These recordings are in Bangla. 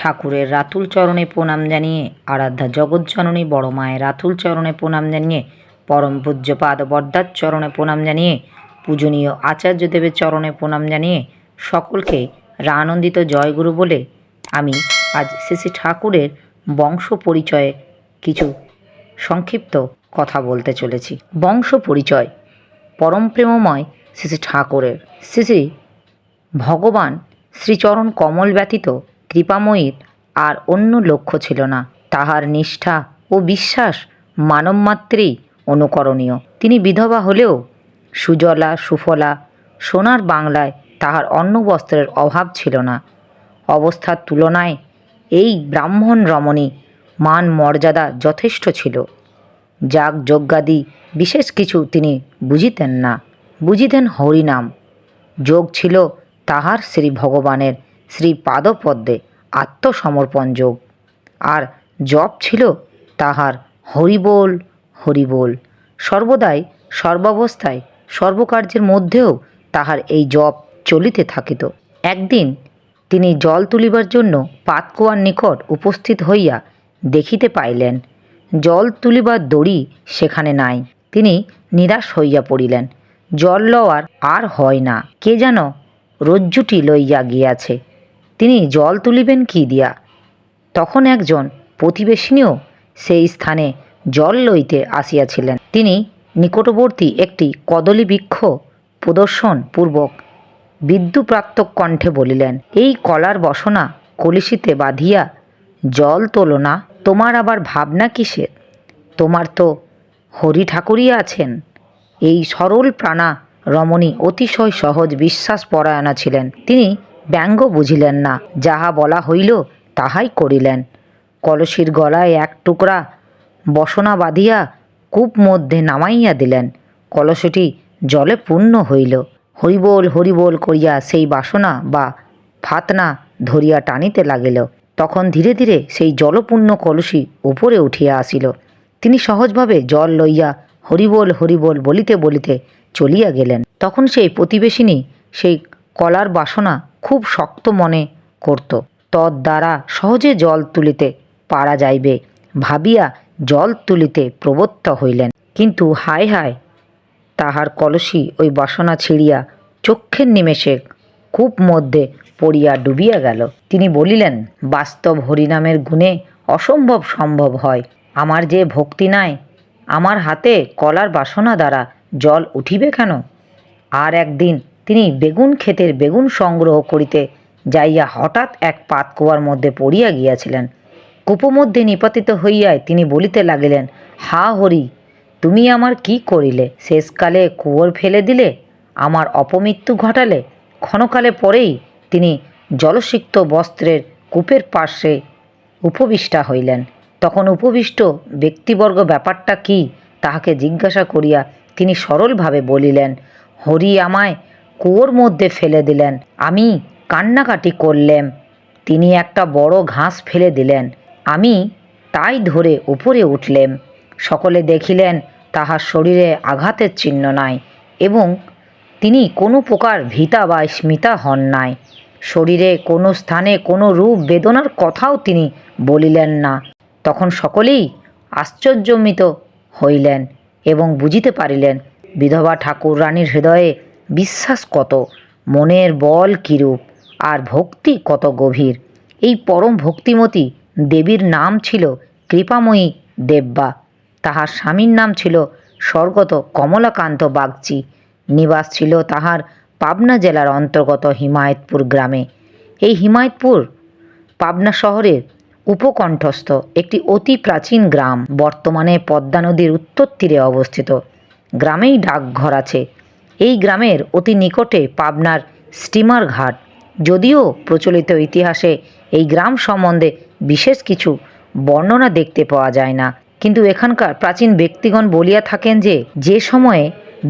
ঠাকুরের রাতুল চরণে প্রণাম জানিয়ে আরাধ্যা জগজ্জননী বড় মায়ের রাতুল চরণে প্রণাম জানিয়ে পরম পূজ্যপাদ বরদার চরণে প্রণাম জানিয়ে পূজনীয় আচার্যদেবের চরণে প্রণাম জানিয়ে সকলকে রানন্দিত জয়গুরু বলে আমি আজ শ্রী ঠাকুরের বংশ পরিচয়ে কিছু সংক্ষিপ্ত কথা বলতে চলেছি। বংশ পরিচয় পরম প্রেমময় শ্রী ঠাকুরের। শ্রী ভগবান শ্রীচরণ কমল ব্যতীত কৃপাময়ীর আর অন্য লক্ষ্য ছিল না। তাহার নিষ্ঠা ও বিশ্বাস মানবমাত্রেই অনুকরণীয়। তিনি বিধবা হলেও সুজলা, সুফলা, সোনার বাংলায় তাহার অন্ন বস্ত্রের অভাব ছিল না। অবস্থার তুলনায় এই ব্রাহ্মণ রমণী মান মর্যাদা যথেষ্ট ছিল। যাগ যজ্ঞাদি বিশেষ কিছু তিনি বুঝিতেন না। বুঝিতেন হরিনাম। যোগ ছিল তাহার শ্রী ভগবানের শ্রী পাদপদ্মে আত্মসমর্পণ যোগ আর জপ ছিল তাহার হরিবোল হরিবোল। সর্বদাই, সর্বাবস্থায়, সর্বকার্যের মধ্যেও তাহার এই জপ চলিতে থাকিত। একদিন তিনি জল তুলিবার জন্য পাতকুয়ার নিকট উপস্থিত হইয়া দেখিতে পাইলেন, জল তুলিবার দড়ি সেখানে নাই। তিনি নিরাশ হইয়া পড়িলেন, জল লওয়ার আর হয় না। কে যেন রজ্জুটি লইয়া গিয়াছে। তিনি জল তুলিবেন কি দিয়া? তখন একজন প্রতিবেশিনীও সেই স্থানে জল লইতে আসিয়াছিলেন। তিনি নিকটবর্তী একটি কদলী বৃক্ষ প্রদর্শন পূর্বক বিদ্যুপ্রাপ্ত কণ্ঠে বলিলেন, এই কলার বসনা কলসিতে বাঁধিয়া জল তোলো না, তোমার আবার ভাবনা কিসের? তোমার তো হরি ঠাকুরই আছেন। এই সরল প্রাণা রমণী অতিশয় সহজ বিশ্বাস পরায়ণা ছিলেন। তিনি ব্যঙ্গ বুঝিলেন না। যাহা বলা হইল, তাহাই করিলেন। কলসির গলায় এক টুকরা বসনা বাঁধিয়া কূপ মধ্যে নামাইয়া দিলেন। কলসটি জলে পূর্ণ হইল। হরিবোল হরিবোল করিয়া সেই বাসনা বা ফাতনা ধরিয়া টানিতে লাগিল। তখন ধীরে ধীরে সেই জলপূর্ণ কলসি উপরে উঠিয়া আসিল। তিনি সহজভাবে জল লইয়া হরিবোল হরিবোল বলিতে বলিতে চলিয়া গেলেন। তখন সেই প্রতিবেশিনী সেই কলার বাসনা খুব শক্ত মনে করত। দ্বারা সহজে জল তুলিতে পারা যাইবে, ভাবিয়া জল তুলিতে প্রবত্ত হইলেন। কিন্তু হায় হায়, তাহার কলসি ওই বাসনা ছিঁড়িয়া চক্ষের নিমেষে কূপ মধ্যে পড়িয়া ডুবিয়া গেল। তিনি বলিলেন, বাস্তব হরিনামের গুণে অসম্ভব সম্ভব হয়। আমার যে ভক্তি নাই, আমার হাতে কলার বাসনা দ্বারা জল উঠিবে কেন? আর একদিন তিনি বেগুন ক্ষেতের বেগুন সংগ্রহ করিতে যাইয়া হঠাৎ এক পাতকুয়ার মধ্যে পড়িয়া গিয়াছিলেন। কূপমধ্যে নিপাতিত হইয়ায় তিনি বলিতে লাগিলেন, হা হরি, তুমি আমার কি করিলে? শেষকালে কুয়োর ফেলে দিলে, আমার অপমৃত্যু ঘটালে। ক্ষণকালে পরেই তিনি জলসিক্ত বস্ত্রের কূপের পার্শ্বে উপবিষ্টা হইলেন। তখন উপবিষ্ট ব্যক্তিবর্গ ব্যাপারটা কি তাহাকে জিজ্ঞাসা করিয়া তিনি সরলভাবে বলিলেন, হরি আমায় কুয়োর মধ্যে ফেলে দিলেন। আমি কান্নাকাটি করলেম। তিনি একটা বড় ঘাস ফেলে দিলেন। আমি তাই ধরে উপরে উঠলেম। সকলে দেখিলেন, তাহার শরীরে আঘাতের চিহ্ন নাই এবং তিনি কোনো প্রকার ভিতা বা স্মিতা হন নাই। শরীরে কোনো স্থানে কোনো রূপ বেদনার কথাও তিনি বলিলেন না। তখন সকলেই আশ্চর্যমিত হইলেন এবং বুঝিতে পারিলেন, বিধবা ঠাকুর রানীর হৃদয়ে বিশ্বাস কত, মনের বল কিরূপ, আর ভক্তি কত গভীর। এই পরম ভক্তিমতী দেবীর নাম ছিল কৃপাময়ী দেববা। তাহার স্বামীর নাম ছিল স্বর্গত কমলাকান্ত বাগচি। নিবাস ছিল তাহার পাবনা জেলার অন্তর্গত হিমায়তপুর গ্রামে। এই হিমায়তপুর পাবনা শহরের উপকণ্ঠস্থ একটি অতি প্রাচীন গ্রাম। বর্তমানে পদ্মা নদীর উত্তর তীরে অবস্থিত। গ্রামেই ডাকঘর আছে। এই গ্রামের অতি নিকটে পাবনার স্টিমার ঘাট। যদিও প্রচলিত ইতিহাসে এই গ্রাম সম্বন্ধে বিশেষ কিছু বর্ণনা দেখতে পাওয়া যায় না। কিন্তু এখানকার প্রাচীন ব্যক্তিগণ বলিয়া থাকেন যে যে সময়ে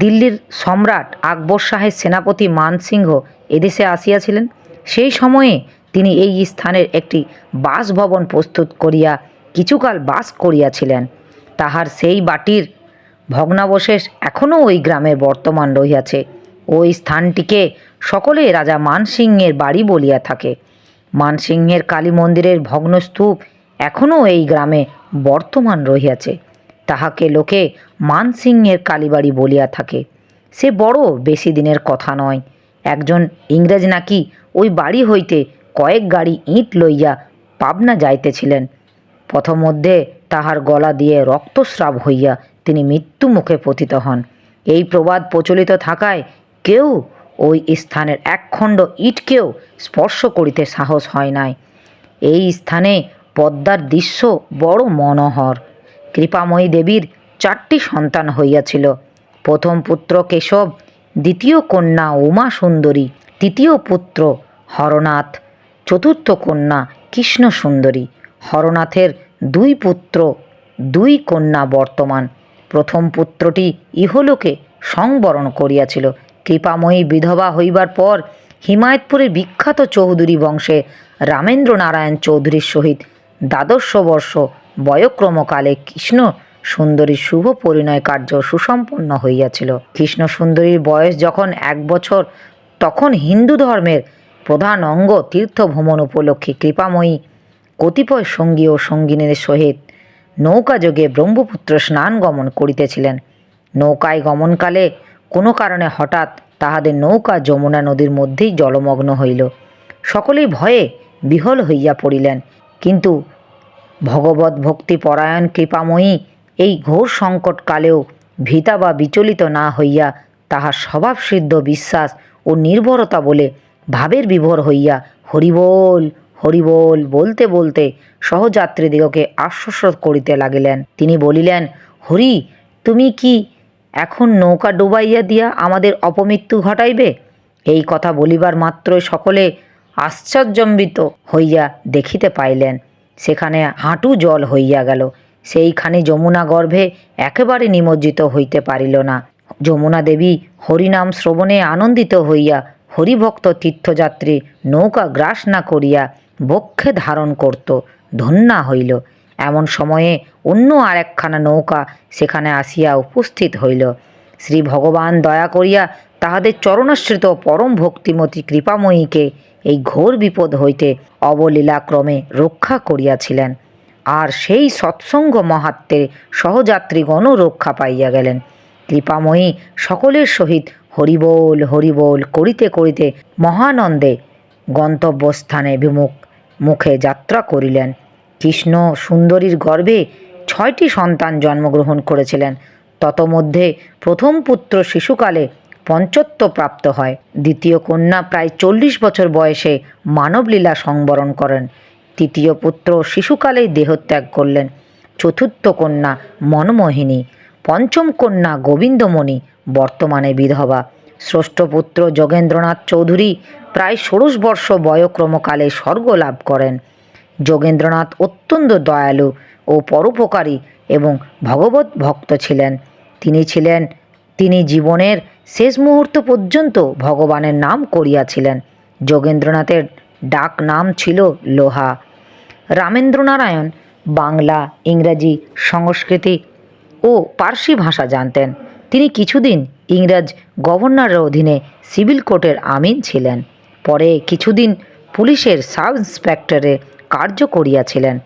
দিল্লির সম্রাট আকবর শাহের সেনাপতি মানসিংহ এদেশে আসিয়াছিলেন, সেই সময়ে তিনি এই স্থানের একটি বাসভবন প্রস্তুত করিয়া কিছুকাল বাস করিয়াছিলেন। তাহার সেই বাটির ভগ্নাবশেষ এখনও ওই গ্রামে বর্তমান রহিয়াছে। ওই স্থানটিকে সকলে রাজা মানসিংহের বাড়ি বলিয়া থাকে। মানসিংহের কালী মন্দিরের ভগ্নস্তূপ এখনও এই গ্রামে বর্তমান রহিয়াছে। তাহাকে লোকে মানসিংহের কালীবাড়ি বলিয়া থাকে। সে বড় বেশি দিনের কথা নয়। একজন ইংরেজ নাকি ওই বাড়ি হইতে কয়েক গাড়ি ইঁট লইয়া পাবনা যাইতেছিলেন। পথমধ্যে তাহার গলা দিয়ে রক্তস্রাব হইয়া তিনি মৃত্যু মুখে পতিত হন। এই প্রবাদ প্রচলিত থাকায় কেউ ওই স্থানের একখণ্ড ইটকেও স্পর্শ করিতে সাহস হয় নাই। এই স্থানে পদ্মার দৃশ্য বড় মনোহর। কৃপাময়ী দেবীর চারটি সন্তান হইয়াছিল। প্রথম পুত্র কেশব, দ্বিতীয় কন্যা উমা সুন্দরী তৃতীয় পুত্র হরনাথ, চতুর্থ কন্যা কৃষ্ণ সুন্দরী হরনাথের দুই পুত্র, দুই কন্যা বর্তমান। প্রথম পুত্রটি ইহলোকে সংবরণ করিয়াছিল। কৃপাময়ী বিধবা হইবার পর হিমায়তপুরের বিখ্যাত চৌধুরী বংশে রামেন্দ্র নারায়ণ চৌধুরীর সহিত দ্বাদশ বর্ষ বয়ক্রমকালে কৃষ্ণ সুন্দরীর শুভ পরিণয় কার্য সুসম্পন্ন হইয়াছিল। কৃষ্ণ সুন্দরীর বয়স যখন এক বছর, তখন হিন্দু ধর্মের প্রধান অঙ্গ তীর্থ ভ্রমণ উপলক্ষে কৃপাময়ী কতিপয় সঙ্গী ও সঙ্গিনীদের সহিত নৌকাযোগে ব্রহ্মপুত্র স্নান গমন করিতেছিলেন। নৌকায় গমনকালে কোনো কারণে হঠাৎ তাহাদের নৌকা যমুনা নদীর মধ্যেই জলমগ্ন হইল। সকলেই ভয়ে বিহল হইয়া পড়িলেন। কিন্তু ভগবত ভক্তি পরায়ণ কৃপাময়ী এই ঘোর সংকটকালেও ভীতা বা বিচলিত না হইয়া তাহার স্বভাবসিদ্ধ বিশ্বাস ও নির্ভরতা বলে ভাবের বিভোর হইয়া হরিবোল হরিবোল বলতে বলতে সহযাত্রীদিগকে আশ্বস্ত করিতে লাগিলেন। তিনি বলিলেন, হরি, তুমি কি এখন নৌকা ডুবাইয়া দিয়া আমাদের অপমৃত্যু ঘটাইবে? এই কথা বলিবার মাত্রই সকলে আশ্চর্যম্বিত হইয়া দেখিতে পাইলেন। সেখানে হাঁটু জল হইয়া গেল। সেইখানে যমুনা গর্ভে একেবারে নিমজ্জিত হইতে পারিল না। যমুনা দেবী হরিনাম শ্রবণে আনন্দিত হইয়া হরিভক্ত তীর্থযাত্রী নৌকা গ্রাস না করিয়া বক্ষে ধারণ করত, ধন্যা হইল। এমন সময়ে অন্য আর একখানা নৌকা সেখানে আসিয়া উপস্থিত হইল। শ্রী ভগবান দয়া করিয়া তাহাদের চরণাশ্রিত পরম ভক্তিমতী কৃপাময়ীকে এই ঘোর বিপদ হইতে অবলীলাক্রমে রক্ষা করিয়াছিলেন। আর সেই সৎসঙ্গ মহাত্মে সহযাত্রীগণও রক্ষা পাইয়া গেলেন। কৃপাময়ী সকলের সহিত হরিবোল হরিবোল করিতে করিতে মহানন্দে গন্তব্যস্থানে বিমুখ মুখে যাত্রা করিলেন। কৃষ্ণ সুন্দরীর গর্ভে ছয়টি সন্তান জন্মগ্রহণ করেছিলেন। ততমধ্যে প্রথম পুত্র শিশুকালে পঞ্চত্ব প্রাপ্ত হয়। দ্বিতীয় কন্যা প্রায় চল্লিশ বছর বয়সে মানবলীলা সংবরণ করেন। তৃতীয় পুত্র শিশুকালেই দেহত্যাগ করলেন। চতুর্থ কন্যা মনমোহিনী। পঞ্চম কন্যা গোবিন্দমণি, বর্তমানে বিধবা। ষষ্ঠ পুত্র যোগেন্দ্রনাথ চৌধুরী প্রায় ষোড়শ বর্ষ বয়ক্রমকালে স্বর্গ লাভ করেন। যোগেন্দ্রনাথ অত্যন্ত দয়ালু ও পরোপকারী এবং ভগবত ভক্ত ছিলেন। তিনি ছিলেন, তিনি জীবনের শেষ মুহূর্ত পর্যন্ত ভগবানের নাম করিয়াছিলেন। যোগেন্দ্রনাথের ডাক নাম ছিল লোহা। রামেন্দ্রনারায়ণ বাংলা, ইংরাজি, সংস্কৃতি ও পার্সি ভাষা জানতেন। তিনি কিছুদিন ইংরেজ গভর্নরের অধীনে সিভিল কোর্টের আমিন ছিলেন। পরে কিছুদিন পুলিশের সাব ইন্সপেক্টরে কার্য করিয়াছিলেন।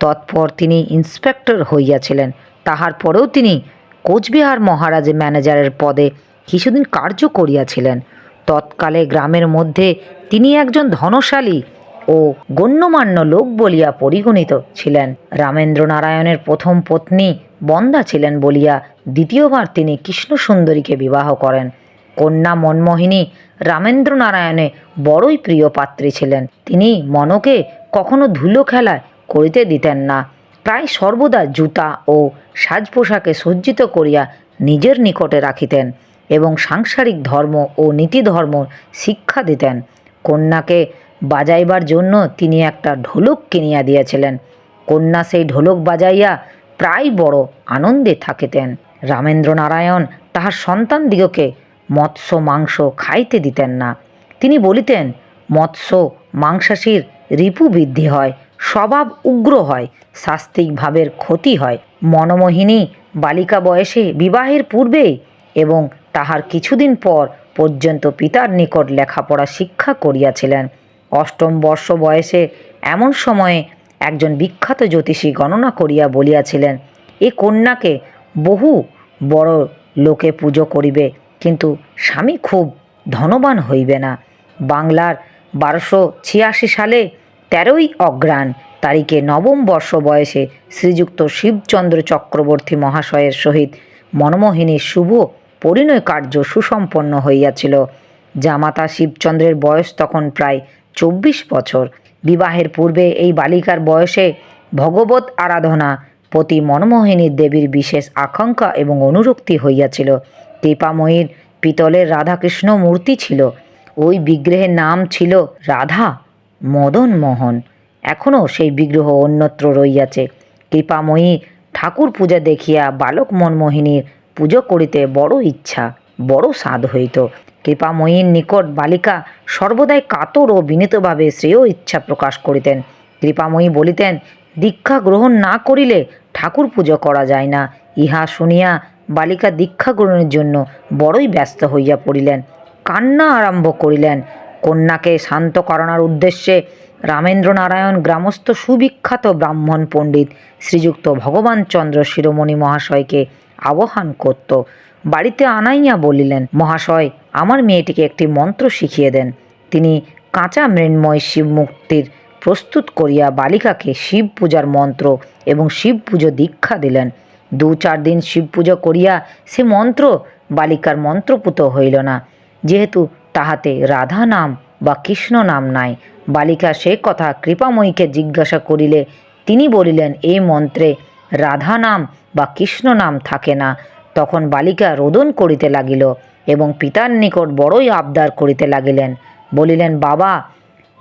তৎপর তিনি ইন্সপেক্টর হইয়াছিলেন। তাহার পরেও তিনি কোচবিহার মহারাজের ম্যানেজারের পদে কিছুদিন কার্য করিয়াছিলেন। তৎকালে গ্রামের মধ্যে তিনি একজন ধনশালী ও গণ্যমান্য লোক বলিয়া পরিগণিত ছিলেন। রামেন্দ্র নারায়ণের প্রথম পত্নী বন্দা ছিলেন বলিয়া দ্বিতীয়বার তিনি কৃষ্ণ সুন্দরীকে বিবাহ করেন। কন্যা মনমোহিনী রামেন্দ্র নারায়ণে বড়ই প্রিয় পাত্রী ছিলেন। তিনি মনকে কখনো ধুলো খেলায় করিতে দিতেন না। প্রায় সর্বদা জুতা ও সাজ পোশাকে সজ্জিত করিয়া নিজের নিকটে রাখিতেন এবং সাংসারিক ধর্ম ও নীতিধর্ম শিক্ষা দিতেন। কন্যাকে বাজাইবার জন্য তিনি একটা ঢোলক কিনিয়া দিয়েছিলেন। কন্যা সেই ঢোলক বাজাইয়া প্রায় বড় আনন্দে থাকিতেন। রামেন্দ্র নারায়ণ তাহার সন্তানদিগকে মৎস্য, মাংস খাইতে দিতেন না। তিনি বলিতেন, মৎস্য, মাংসাশীর রিপু বৃদ্ধি হয়, স্বভাব উগ্র হয়, শাস্তিক ভাবের ক্ষতি হয়। মনমোহিনী বালিকা বয়সে বিবাহের পূর্বেই এবং তাহার কিছুদিন পর পর্যন্ত পিতার নিকট লেখাপড়া শিক্ষা করিয়াছিলেন। অষ্টম বর্ষ বয়সে এমন সময়ে একজন বিখ্যাত জ্যোতিষী গণনা করিয়া বলিয়াছিলেন, এ কন্যাকে বহু বড় লোকে পুজো করিবে, কিন্তু স্বামী খুব ধনবান হইবে না। বাংলার বারোশো ছিয়াশি সালে তেরোই অগ্রাণ তারিখে নবম বর্ষ বয়সে শ্রীযুক্ত শিবচন্দ্র চক্রবর্তী মহাশয়ের সহিত মনমোহিনীর শুভ পরিণয় কার্য সুসম্পন্ন হইয়াছিল জামাতা শিবচন্দ্রের বয়স তখন প্রায় চব্বিশ বছর। বিবাহের পূর্বে এই বালিকার বয়সে ভগবত আরাধনা প্রতি মনমোহিনী দেবীর বিশেষ আকাঙ্ক্ষা এবং অনুরক্তি হইয়াছিল। কৃপাময়ীর পিতলের রাধাকৃষ্ণ মূর্তি ছিল। ওই বিগ্রহের নাম ছিল রাধা মদন মোহন। এখনও সেই বিগ্রহ অন্যত্র রইয়াছে কৃপাময়ী ঠাকুর পূজা দেখিয়া বালক মনমোহিনীর পুজো করিতে বড় ইচ্ছা, বড় স্বাদ হইত। কৃপাময়ীর নিকট বালিকা সর্বদাই কাতর ও বিনীতভাবে শ্রেয় ইচ্ছা প্রকাশ করিতেন। কৃপাময়ী বলিতেন, দীক্ষা গ্রহণ না করিলে ঠাকুর পুজো করা যায় না। ইহা শুনিয়া বালিকা দীক্ষা গ্রহণের জন্য বড়ই ব্যস্ত হইয়া পড়িলেন। কান্না আরম্ভ করিলেন। কন্যাকে শান্ত করানোর উদ্দেশ্যে রামেন্দ্র নারায়ণ গ্রামস্থ সুবিখ্যাত ব্রাহ্মণ পণ্ডিত শ্রীযুক্ত ভগবান চন্দ্র শিরোমণি মহাশয়কে আহ্বান করত। বাড়িতে আনাইয়া বলিলেন, মহাশয়, আমার মেয়েটিকে একটি মন্ত্র শিখিয়ে দেন। তিনি কাঁচা মৃন্ময় শিব মুক্তির প্রস্তুত করিয়া বালিকাকে শিব পূজার মন্ত্র এবং শিব পুজো দীক্ষা দিলেন। দু চার দিন শিব পুজো করিয়া সে মন্ত্র বালিকার মন্ত্রপুত হইল না। যেহেতু তাহাতে রাধা নাম বা কৃষ্ণ নাম নাই, বালিকা সে কথা কৃপাময়ীকে জিজ্ঞাসা করিলে তিনি বলিলেন এই মন্ত্রে রাধা নাম বা কৃষ্ণ নাম থাকে না। তখন বালিকা রোদন করিতে লাগিল এবং পিতার নিকট বড়ই আবদার করিতে লাগিলেন। বলিলেন, বাবা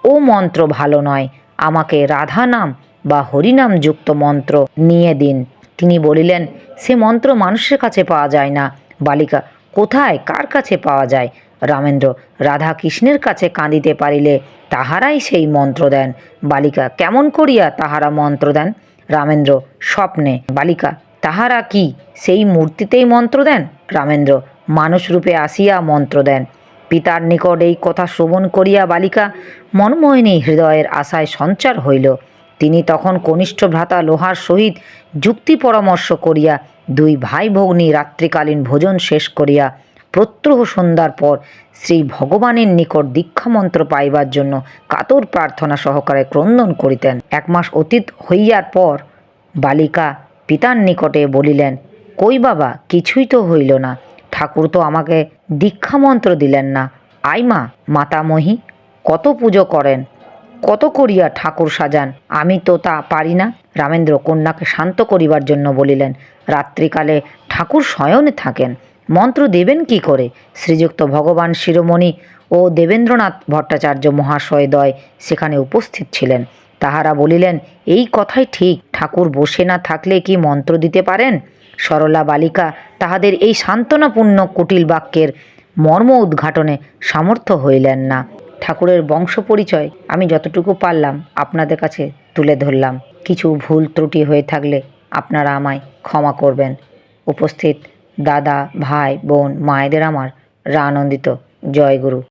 ও মন্ত্র ভালো নয়। আমাকে রাধা নাম বা হরিনাম যুক্ত মন্ত্র নিয়ে দিন। তিনি বলিলেন, সে মন্ত্র মানুষের কাছে পাওয়া যায় না। বালিকা, কোথায়? কার কাছে পাওয়া যায়? রামেন্দ্র রাধা কৃষ্ণের কাছে কাঁদিতে পারিলে তাহারাই সেই মন্ত্র দেন। বালিকা, কেমন করিয়া তাহারা মন্ত্র দেন? রামেন্দ্র, স্বপ্নে। বালিকা, তাহারা কি? সেই মূর্তিতেই মন্ত্র দেন? রামেন্দ্র মানুষ রূপে আসিয়া মন্ত্র দেন। পিতার নিকট এই কথা শ্রবণ করিয়া বালিকা মনমোহিনী হৃদয়ের আশায় সঞ্চার হইল। তিনি তখন কনিষ্ঠ ভ্রাতা লোহার সহিত যুক্তি পরামর্শ করিয়া দুই ভাই ভগ্নী রাত্রিকালীন ভোজন শেষ করিয়া প্রত্যহ সন্ধ্যার পর শ্রী ভগবানের নিকট দীক্ষামন্ত্র পাইবার জন্য কাতর প্রার্থনা সহকারে ক্রন্দন করিতেন। এক মাস অতীত হইয়ার পর বালিকা পিতার নিকটে বলিলেন, কই বাবা, কিছুই তো হইল না। ঠাকুর তো আমাকে দীক্ষামন্ত্র দিলেন না। আই মা, মাতামহী, কত পুজো করেন, কত করিয়া ঠাকুর সাজান, আমি তো তা পারি না। রামেন্দ্র কন্যাকে শান্ত করিবার জন্য বলিলেন, রাত্রিকালে ঠাকুর শয়নে থাকেন, মন্ত্র দেবেন কি করে? শ্রীযুক্ত ভগবান শিরোমণি ও দেবেন্দ্রনাথ ভট্টাচার্য মহাশয়দয় সেখানে উপস্থিত ছিলেন। তাহারা বলিলেন, এই কথাই ঠিক, ঠাকুর বসে না থাকলে কি মন্ত্র দিতে পারেন? সরলা বালিকা তাহাদের এই সান্ত্বনাপূর্ণ কুটিল বাক্যের মর্ম উদ্ঘাটনে সামর্থ্য হইলেন না। ঠাকুরের বংশ পরিচয় আমি যতটুকু পারলাম আপনাদের কাছে তুলে ধরলাম। কিছু ভুল ত্রুটি হয়ে থাকলে আপনারা আমায় ক্ষমা করবেন। উপস্থিত দাদা, ভাই, বোন, মায়েদের আমার রা আনন্দিত জয় গুরু